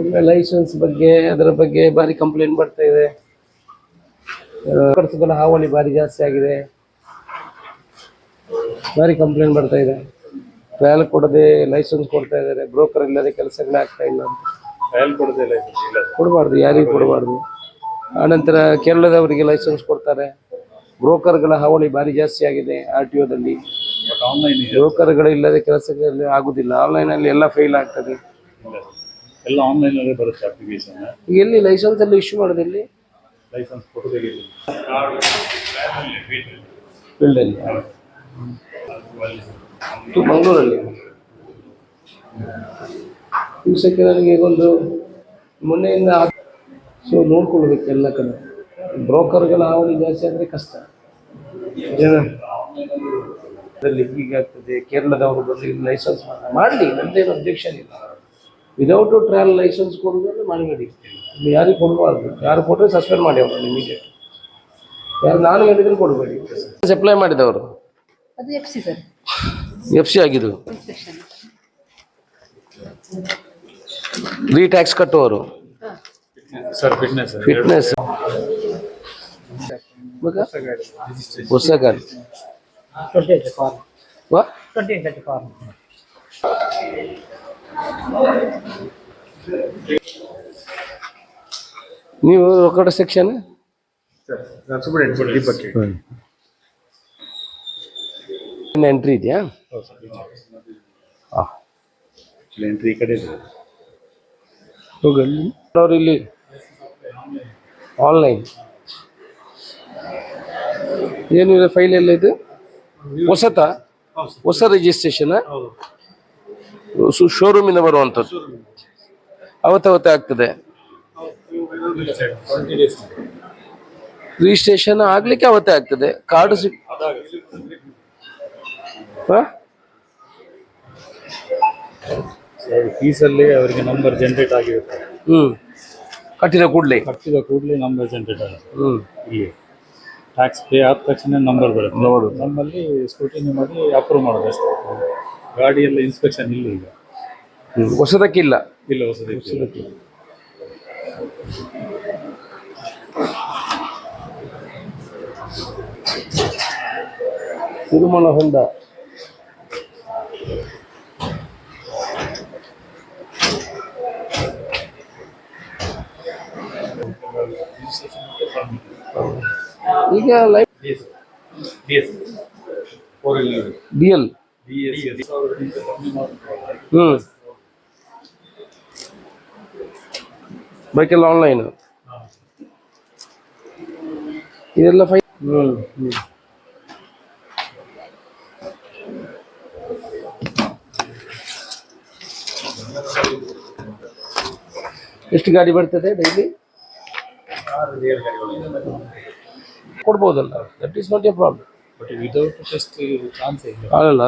ಒಳ್ಳೆ ಲೈಸೆನ್ಸ್ ಬಗ್ಗೆ ಅದರ ಬಗ್ಗೆ ಭಾರಿ ಕಂಪ್ಲೇಂಟ್ ಬರ್ತಾ ಇದೆ. ಖರ್ಚುಗಳ ಹಾವಳಿ ಭಾರಿ ಜಾಸ್ತಿ ಆಗಿದೆ. ಭಾರಿ ಕಂಪ್ಲೇಂಟ್ ಬರ್ತಾ ಇದೆ. ಟ್ರಯಲ್ ಕೊಡದೆ ಲೈಸೆನ್ಸ್ ಕೊಡ್ತಾ ಇದ್ದಾರೆ. ಬ್ರೋಕರ್ ಇಲ್ಲದೆ ಕೆಲಸಗಳೇ ಆಗ್ತಾ ಇಲ್ಲ ಅಂತ. ಕೊಡಬಾರ್ದು ಯಾರಿಗೂ ಕೊಡಬಾರ್ದು. ಆನಂತರ ಕೇರಳದವರಿಗೆ ಲೈಸೆನ್ಸ್ ಕೊಡ್ತಾರೆ. ಬ್ರೋಕರ್ಗಳ ಹಾವಳಿ ಭಾರಿ ಜಾಸ್ತಿ ಆಗಿದೆ ಆರ್ ಟಿ ಒದಲ್ಲಿ ಬ್ರೋಕರ್ಗಳು ಇಲ್ಲದೆ ಕೆಲಸಗಳಲ್ಲಿ ಆಗುದಿಲ್ಲ. ಆನ್ಲೈನಲ್ಲಿ ಎಲ್ಲ ಫೇಲ್ ಆಗ್ತದೆ. ಎಲ್ಲ ಆನ್ಲೈನ್ ಅಲ್ಲೇ ಬರುತ್ತೆ ಅಪ್ಲಿಕೇಶನ್ ಎಲ್ಲಿ ಲೈಸೆನ್ಸ್ ಎಲ್ಲ ಇಶ್ಯೂ ಮಾಡೋದು ಎಲ್ಲಿ? ಲೈಸೆನ್ಸ್ ಫೋಟೋ ತೆಗೆದು ಫೀಲ್ಡಲ್ಲಿ ಮಂಗಳೂರಲ್ಲಿ. ದಿವಸಕ್ಕೆ ನನಗೆ ಒಂದು ಮೊನ್ನೆಯಿಂದ ಸೊ ನೋಡ್ಕೊಳ್ಬೇಕು ಎಲ್ಲ ಕಡೆ. ಬ್ರೋಕರ್ಗಳ ಹಾವಳಿ ಜಾಸ್ತಿ ಆದರೆ ಕಷ್ಟ. ಅದರಲ್ಲಿ ಹೀಗಾಗ್ತದೆ. ಕೇರಳದವರು ಬಂದು ಲೈಸೆನ್ಸ್ ಮಾಡಲಿ ನಮ್ಮದೇನು ಅಬ್ಜೆಕ್ಷನ್ ಇಲ್ಲ. ವಿದೌಟ್ ಟ್ರಾವೆಲ್ ಲೈಸೆನ್ಸ್ ಕೊಡೋದನ್ನು ಮಾಡಬೇಡಿ ಇಲ್ಲಿ ಯಾರಿಗೆ ಕೊಡಬಾರ್ದು. ಯಾರು ಕೊಟ್ಟರೆ ಸಸ್ಪೆಂಡ್ ಮಾಡಿ ಅವರು ಇಮಿಡಿಯೇಟ್ ಯಾರು ನಾನು ಹೇಳಿದ್ರೆ ಕೊಡಬೇಡಿ. ಸಪ್ಲೈ ಮಾಡಿದವರು? ಅದು F C sir. F C ಆಗಿದ್ದು? ರೀ ಟ್ಯಾಕ್ಸ್ ಕಟ್ಟುವವರು? ಸರ್ ಫಿಟ್ನೆಸ್ ಫಿಟ್ನೆಸ್ ಹೊಸ ಗಾಡಿ ಟ್ವೆಂಟಿ ನೀವು ರೊಕ್ಕಡ ಸೆಕ್ಷನ್ ಎಂಟ್ರಿ ಇದೆಯಾ? ಎಂಟ್ರಿ ಈ ಕಡೆ. ಅವ್ರು ಇಲ್ಲಿ ಆನ್ಲೈನ್ ಏನಿದೆ ಫೈಲ್ ಎಲ್ಲ ಇದು? ಹೊಸತಾ? ಹೊಸ ರಿಜಿಸ್ಟ್ರೇಷನ್ ಶೋರೂಮಿಂದ ಬರುವಂಥದ್ದು. ಅವತ್ತವತ್ತೇ ಆಗ್ತದೆ. ರಿಜಿಸ್ಟ್ರೇಷನ್ ಆಗ್ಲಿಕ್ಕೆ ಅವತ್ತೇ ಆಗ್ತದೆ. ಕಾರ್ಡ್ ಸಿಗ್? ಫೀಸಲ್ಲಿ ಅವರಿಗೆ ನಂಬರ್ ಜನರೇಟ್ ಆಗಿರುತ್ತೆ. ಹ್ಮ್. ಕಟ್ಟಿದ ಕೂಡಲೇ. ಕಟ್ಟಿದ ಕೂಡಲೇ ನಂಬರ್ ಜನರೇಟ್ ಆಗುತ್ತೆ. ಹ್ಮ್. ಇಲ್ಲಿ ಟ್ಯಾಕ್ಸ್ ಪೇ ಆದ ತಕ್ಷಣ ನಂಬರ್ ಬರುತ್ತೆ. ನಮ್ಮಲ್ಲಿ ಸ್ಕ್ರೂಟಿನಿ ಮಾಡಿ ಅಪ್ರೂವ್ ಮಾಡೋದು ಅಷ್ಟೇ. ಗಾಡಿಯೆಲ್ಲ ಇನ್ಸ್ಪೆಕ್ಷನ್ ಇಲ್ಲ ಈಗ. ಹೊಸದಕ್ಕಿಲ್ಲ. ಇಲ್ಲ ಹೊಸದಕ್ಕೆ ತಿರುಮಲ ಹೊಂಡ. ಈಗ ಲೈಫ್ ಡಿ ಎಲ್ ಹ್ಮ್ ಬೈಕೆಲ್ಲ ಆನ್ಲೈನ್ ಇದೆಲ್ಲ ಫೈ ಹ್ಮ್ ಹ್ಮ್ ಎಷ್ಟು ಗಾಡಿ ಬರ್ತದೆ daily ಕೊಡ್ಬೋದಲ್ಲ that is not a problem but without test chance ಇಲ್ಲ ಅಲ್ಲ